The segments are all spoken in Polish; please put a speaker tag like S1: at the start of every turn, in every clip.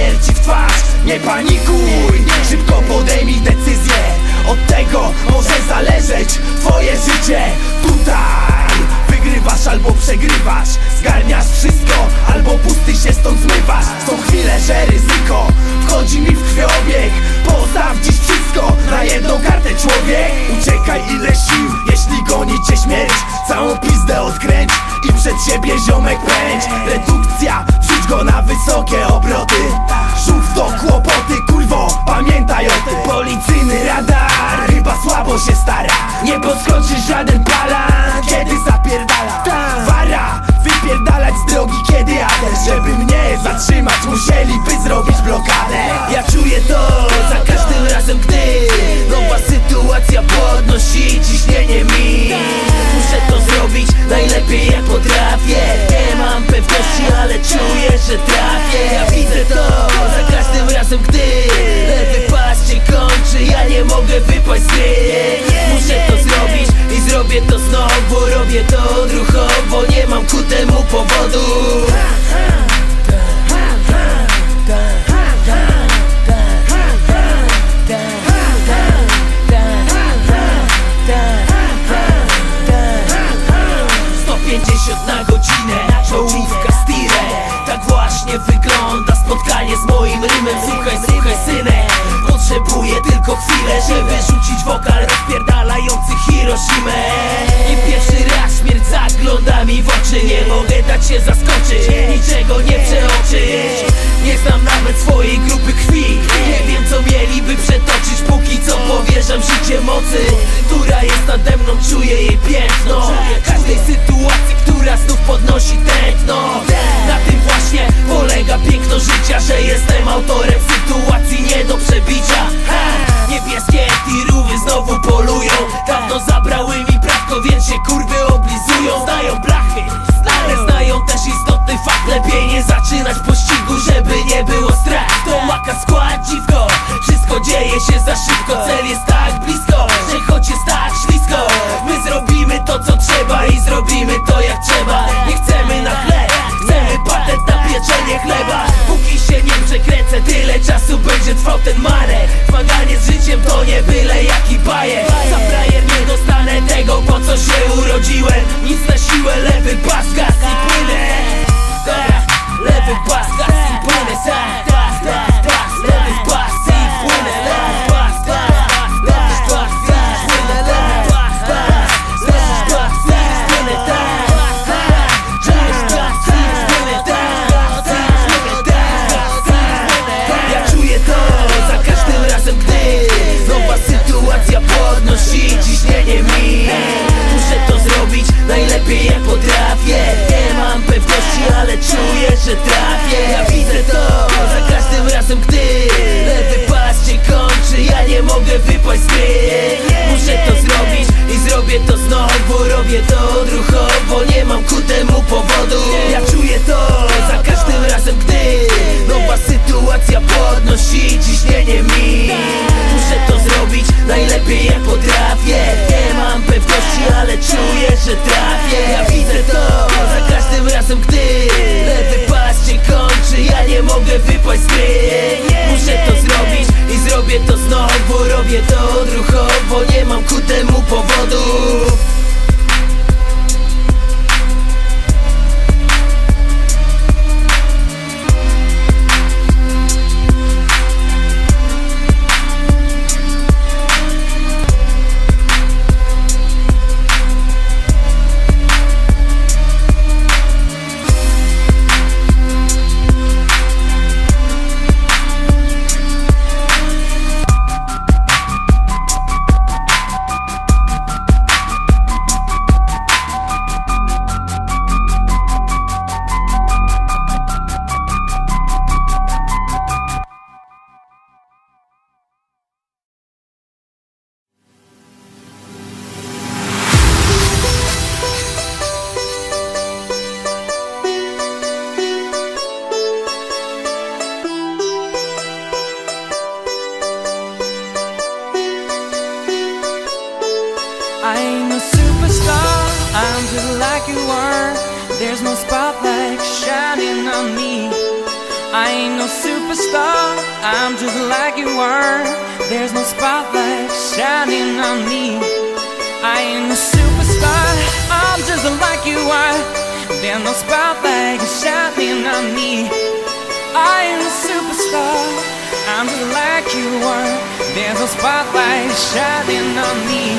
S1: śmierci w twarz. Nie panikuj, szybko podejmij decyzję. Od tego może zależeć twoje życie. Tutaj Wygrywasz albo przegrywasz. Zgarniasz wszystko albo pusty się stąd zmywasz. Są chwile, że ryzyko wchodzi mi w krwiobieg Postaw dziś wszystko na jedną kartę człowiek. Uciekaj ile sił, jeśli goni cię śmierć. Całą pizdę odkręć i przed siebie ziomek pędź. Redukcja, wrzuć go na wysokie obroty się stara. Nie podskoczy żaden palan, kiedy zapierdala. Wara, wypierdalać z drogi kiedy jadę. Żeby mnie zatrzymać musieliby zrobić blokadę.
S2: Ja czuję to za każdym razem, gdy Nowa sytuacja podnosi ciśnienie mi. Muszę to zrobić najlepiej jak potrafię. Nie mam pewności, ale czuję, że trafię. Ja widzę to za każdym razem, gdy mogę wypaść z gry Muszę to zrobić i zrobię to znowu. Robię to odruchowo, nie mam ku temu powodu moim rymem Słuchaj, słuchaj synek Potrzebuję tylko chwilę, żeby rzucić wokal rozpierdalający Hiroshimę I pierwszy raz śmierć zagląda mi w oczy. Nie mogę dać się zaskoczyć, niczego nie przeoczyć. Nie znam nawet swojej grupy krwi. Nie wiem co mieliby znowu polują. Dawno zabrały mi prawko, więc się kurwy oblizują. Znają blachy, ale znają też istotny fakt. Lepiej nie zaczynać pościgu, żeby nie było strach. To maka skład dziwko, wszystko dzieje się za szybko. Cel jest tak blisko, że choć jest tak ślisko My zrobimy to co trzeba i zrobimy to jak trzeba. Nie chcemy na chleb, chcemy patent na pieczenie chleba tyle czasu będzie trwał ten marek. Zmaganie z życiem to nie byle jaki bajer Za frajer nie dostanę tego, po co się urodziłem. Nic na siłę, lewy pas, temu
S3: spotlight shining on me. I ain't no superstar, I'm just like you are. There's no spotlight shining on me. I ain't no superstar, I'm just like you are. There's no spotlight shining on me. I ain't a superstar, I'm just like you are. There's no spotlight shining on me.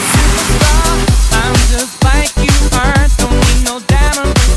S3: Just like you are. Don't need no diamond